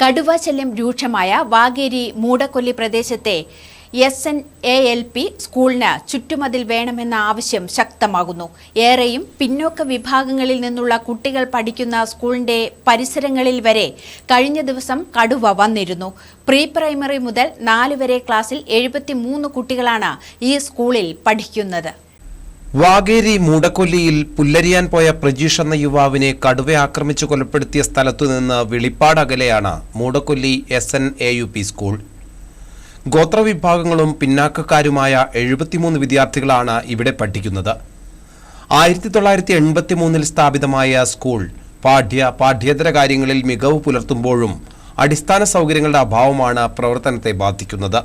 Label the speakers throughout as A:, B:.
A: കടുവ ശല്യം രൂക്ഷമായ വാഗേരി മൂടക്കൊല്ലി പ്രദേശത്തെ S N A L P സ്കൂളിന് ചുറ്റുമതിൽ വേണമെന്ന ആവശ്യം ശക്തമാകുന്നു. ഏറെയും പിന്നോക്ക വിഭാഗങ്ങളിൽ നിന്നുള്ള കുട്ടികൾ പഠിക്കുന്ന സ്കൂളിന്റെ പരിസരങ്ങളിൽ വരെ കഴിഞ്ഞ ദിവസം കടുവ വന്നിരുന്നു. പ്രീ പ്രൈമറി മുതൽ നാലുവരെ ക്ലാസ്സിൽ എഴുപത്തിമൂന്ന് കുട്ടികളാണ് ഈ സ്കൂളിൽ പഠിക്കുന്നത്.
B: വാഗേരി മൂടക്കൊല്ലിയിൽ പുല്ലരിയാൻ പോയ പ്രജീഷ് എന്ന യുവാവിനെ കടുവ ആക്രമിച്ചു കൊലപ്പെടുത്തിയ സ്ഥലത്തു നിന്ന് വെളിപ്പാട് അകലെയാണ് Moodakolli S N A U P school. ഗോത്രവിഭാഗങ്ങളും പിന്നാക്കക്കാരുമായ എഴുപത്തിമൂന്ന് വിദ്യാർത്ഥികളാണ് ഇവിടെ പഠിക്കുന്നത്. ആയിരത്തി തൊള്ളായിരത്തി എൺപത്തി മൂന്നിൽ സ്ഥാപിതമായ സ്കൂൾ പാഠ്യ പാഠ്യേതര കാര്യങ്ങളിൽ മികവ് പുലർത്തുമ്പോഴും അടിസ്ഥാന സൗകര്യങ്ങളുടെ അഭാവമാണ് പ്രവർത്തനത്തെ ബാധിക്കുന്നത്.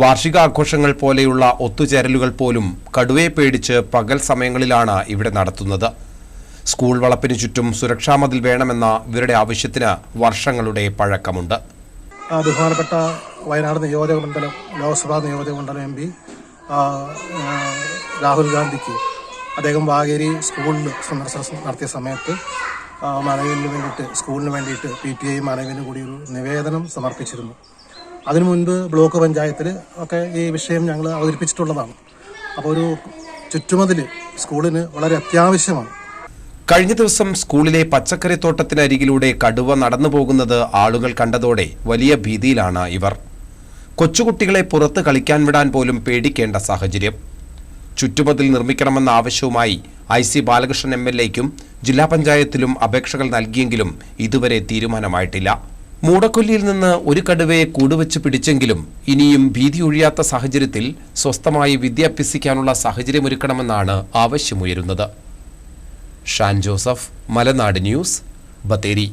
B: വാർഷികാഘോഷങ്ങൾ പോലെയുള്ള ഒത്തുചേരലുകൾ പോലും കടുവയെ പേടിച്ച് പകൽ സമയങ്ങളിലാണ് ഇവിടെ നടത്തുന്നത്. സ്കൂൾ വളപ്പിനു ചുറ്റും സുരക്ഷാ മതിൽ വേണമെന്ന ഇവരുടെ ആവശ്യത്തിന് വർഷങ്ങളുടെ പഴക്കമുണ്ട്.
C: ബഹുമാനപ്പെട്ട വയനാട് നിയോജക മണ്ഡലം ലോക്സഭാ നിയോജക മണ്ഡലം എം പി രാഹുൽ ഗാന്ധിക്ക് അദ്ദേഹം വാഗേരി സ്കൂളിൽ സന്ദർശനം നടത്തിയ സമയത്ത് മാനവിന് വേണ്ടിയിട്ട് സ്കൂളിന് വേണ്ടിയിട്ട് പി ടി ഐ മനവിന് കൂടി ഒരു നിവേദനം സമർപ്പിച്ചിരുന്നു. അതിനു മുൻപ് ബ്ലോക്ക് പഞ്ചായത്തിൽ ഒക്കെ ഈ വിഷയം ഞങ്ങൾ അവതരിപ്പിച്ചിട്ടുള്ളതാണ്. അപ്പോൾ ഒരു ചുറ്റുമതിൽ സ്കൂളിന് വളരെ അത്യാവശ്യമാണ്.
B: കഴിഞ്ഞ ദിവസം സ്കൂളിലെ പച്ചക്കറിത്തോട്ടത്തിനരികിലൂടെ കടുവ നടന്നു പോകുന്നത് ആളുകൾ കണ്ടതോടെ വലിയ ഭീതിയിലാണ് ഇവർ. കൊച്ചുകുട്ടികളെ പുറത്ത് കളിക്കാൻ വിടാൻ പോലും പേടിക്കേണ്ട സാഹചര്യം. ചുറ്റുമതിൽ നിർമ്മിക്കണമെന്ന ആവശ്യവുമായി I C Balakrishnan M L എക്കും ജില്ലാ പഞ്ചായത്തിലും അപേക്ഷകൾ നൽകിയെങ്കിലും ഇതുവരെ തീരുമാനമായിട്ടില്ല. മൂടക്കൊല്ലിയിൽ നിന്ന് ഒരു കടുവയെ കൂടുവച്ച് പിടിച്ചെങ്കിലും ഇനിയും ഭീതി ഒഴിയാത്ത സാഹചര്യത്തിൽ സ്വസ്ഥമായി വിദ്യ അഭ്യസിക്കാനുള്ള സാഹചര്യമൊരുക്കണമെന്നാണ് ആവശ്യമുയരുന്നത്. ഷാൻ ജോസഫ് മലനാട് ന്യൂസ് ബത്തേരി.